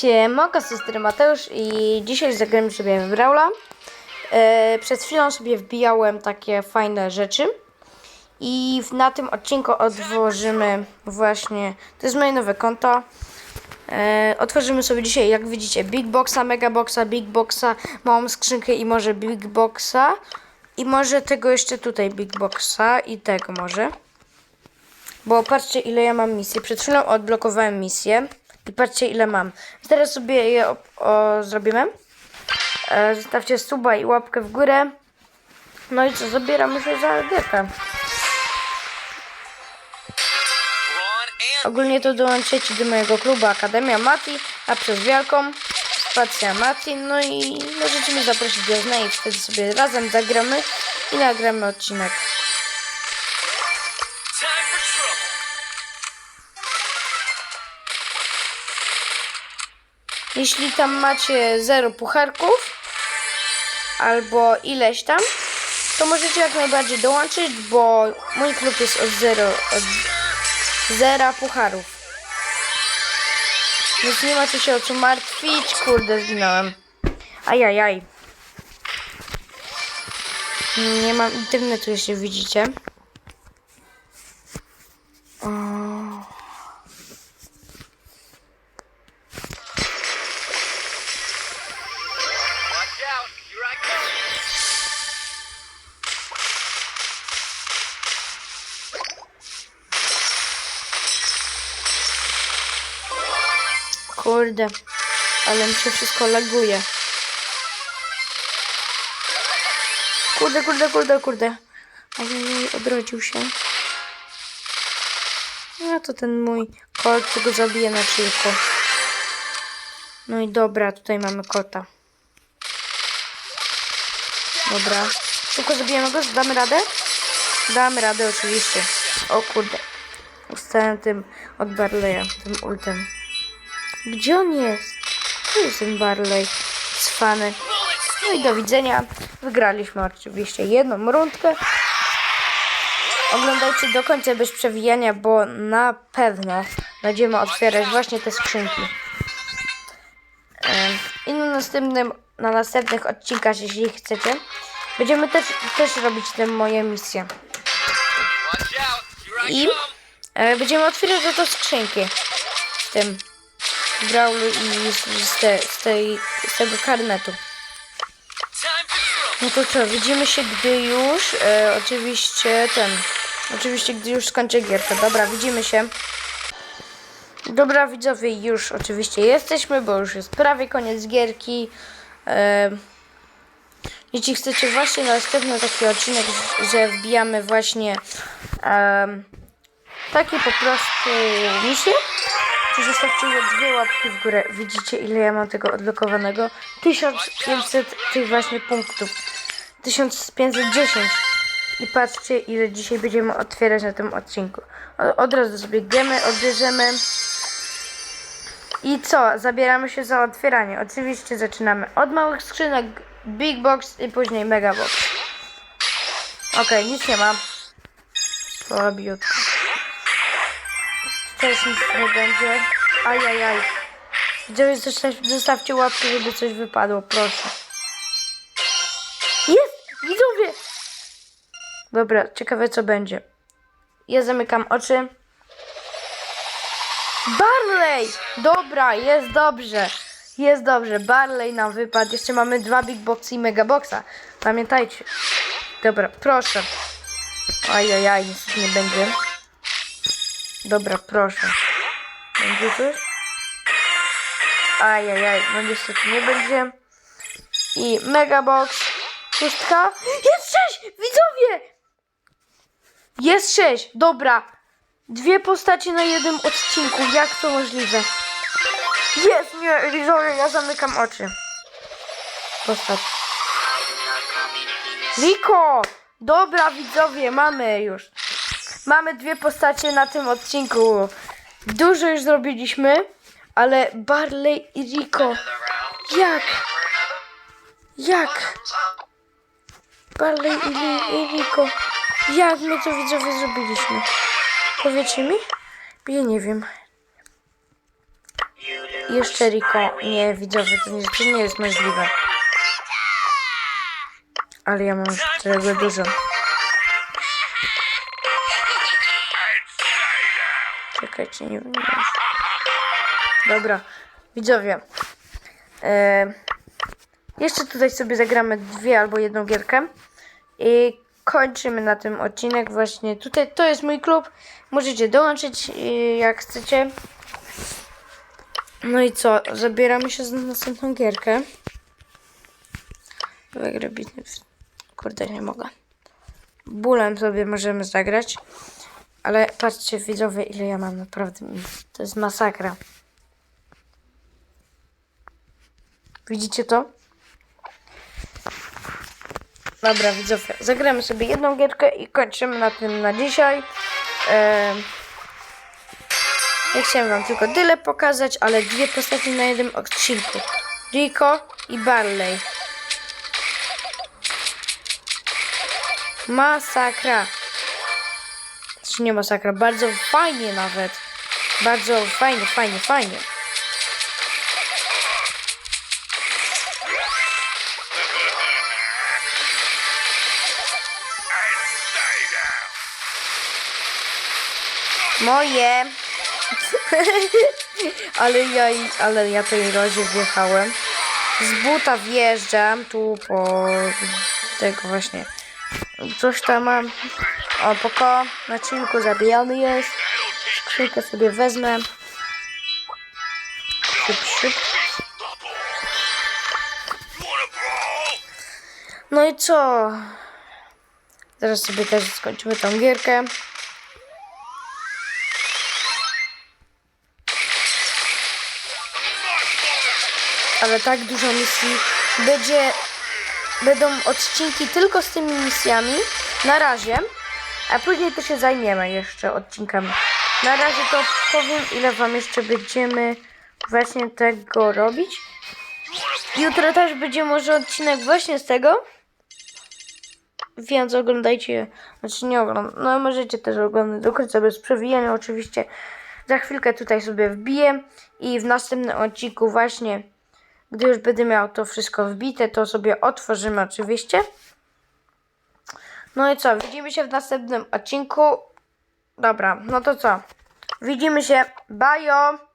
Siemanko, z tej Mateusz i dzisiaj zagramy sobie w Brawla. E, przed chwilą sobie wbijałem takie fajne rzeczy i na tym odcinku otworzymy właśnie, to jest moje nowe konto. E, otworzymy sobie dzisiaj, jak widzicie, Big Boxa, Mega Boxa, Big Boxa, małą skrzynkę i może Big Boxa i może tego jeszcze tutaj Big Boxa i tego może. Bo patrzcie ile ja mam misji. Przed chwilą odblokowałem misję. Patrzcie ile mam. Teraz sobie je o, zrobimy. E, zostawcie suba i łapkę w górę. No i co, zabieramy się za gierkę. Ogólnie to dołączycie do mojego klubu Akademia Mati, a przez wielką spacja Mati. No i możecie mnie zaprosić do zna i wtedy sobie razem zagramy i nagramy odcinek. Jeśli tam macie 0 pucharków albo ileś tam, to możecie jak najbardziej dołączyć, bo mój klub jest od 0 od 0 pucharów. Więc nie macie się o co martwić. Kurde, zginąłem. Ajajaj. Nie mam internetu, jeśli widzicie. Kurde, ale mi się wszystko laguje. Kurde, kurde, kurde, kurde. Ojej, odrodził się. No to ten mój kot, go zabije na chillku. No i dobra, tutaj mamy kota. Dobra. Szybko zabijemy go, damy radę? Damy radę oczywiście. O kurde. Zostałem tym od Barleya, tym ultem. Gdzie on jest? Tu jest ten Barley. Cwany. No i do widzenia. Wygraliśmy oczywiście jedną rundkę. Oglądajcie do końca bez przewijania, bo na pewno będziemy otwierać właśnie te skrzynki. I na następnym, na następnych odcinkach, jeśli chcecie, będziemy też, też robić te moje misje. I e, będziemy otwierać za to skrzynki w tym Brawlu i z, z, te, z, tej, z tego karnetu. No to co, widzimy się, gdy już e, oczywiście ten, oczywiście gdy już skończę gierkę. Dobra, widzimy się. Dobra widzowie, już oczywiście jesteśmy, bo już jest prawie koniec gierki. E, jeśli chcecie właśnie następny taki odcinek, że wbijamy właśnie em, takie po prostu misje, to zostawcie dwie łapki w górę. Widzicie ile ja mam tego odblokowanego? 1500 tych właśnie punktów. 1510. I patrzcie ile dzisiaj będziemy otwierać na tym odcinku. Od razu sobie gemy odbierzemy. I co? Zabieramy się za otwieranie. Oczywiście zaczynamy od małych skrzynek, big box i później mega box. Okej, nic nie ma. Słabiutko. Też nic nie będzie. Ajajaj. Widzowie, zostaw- zostawcie łapkę, żeby coś wypadło, proszę. Jest! Widzowie! Dobra, ciekawe co będzie. Ja zamykam oczy. Barley! Dobra, jest dobrze. Jest dobrze. Barley nam wypadł. Jeszcze mamy dwa big boxy i mega boxa. Pamiętajcie. Dobra, proszę. Ajajaj, nic nie będzie. Dobra, proszę. Będzie coś? Ajajaj, no niestety nie będzie. I Megabox. Pustka. Jest sześć! Widzowie! Jest sześć, dobra. Dwie postacie na jednym odcinku. Jak to możliwe? Jest, nie, widzowie, ja zamykam oczy. Postać. Rico! Dobra, widzowie, mamy już. Mamy dwie postacie na tym odcinku. Dużo już zrobiliśmy, ale Barley i Rico. Jak? Jak? Barley i, Li- i Rico. Jak my to widzowie zrobiliśmy? Powiecie mi? Ja nie wiem. Jeszcze Riko. Nie, widzowie, to nie, to nie jest możliwe. Ale ja mam tego dużo. Czekajcie, nie wiem. Dobra, widzowie. E, jeszcze tutaj sobie zagramy dwie albo jedną gierkę. I kończymy na tym odcinek właśnie. Tutaj to jest mój klub. Możecie dołączyć e, jak chcecie. No i co? Zabieramy się za następną gierkę. Wygrę biznes. Kurde, nie mogę. Bólem sobie możemy zagrać. Ale patrzcie widzowie, ile ja mam naprawdę. To jest masakra. Widzicie to? Dobra, widzowie, zagramy sobie jedną gierkę i kończymy na tym na dzisiaj. Ehm, ja chciałem wam tylko tyle pokazać, ale dwie postaci na jednym odcinku. Rico i Barley. Masakra. Znaczy nie masakra, bardzo fajnie nawet. Bardzo fajnie, fajnie, fajnie. Moje. ale ja, ale ja tej rozie wjechałem. Z buta wjeżdżam tu po tego właśnie. Coś tam mam. O, poko na czynku zabijany jest. Skrzynkę sobie wezmę. Szyb, szyb. No i co? Zaraz sobie też skończymy tą gierkę. Ale tak dużo misji. Będzie, będą odcinki tylko z tymi misjami. Na razie. A później to się zajmiemy jeszcze odcinkami. Na razie to powiem, ile wam jeszcze będziemy właśnie tego robić. Jutro też będzie może odcinek właśnie z tego. Więc oglądajcie, znaczy nie oglądam, no możecie też oglądać do końca bez przewijania oczywiście. Za chwilkę tutaj sobie wbiję i w następnym odcinku właśnie, gdy już będę miał to wszystko wbite, to sobie otworzymy oczywiście. No i co, widzimy się w następnym odcinku. Dobra, no to co? Widzimy się. Bajo!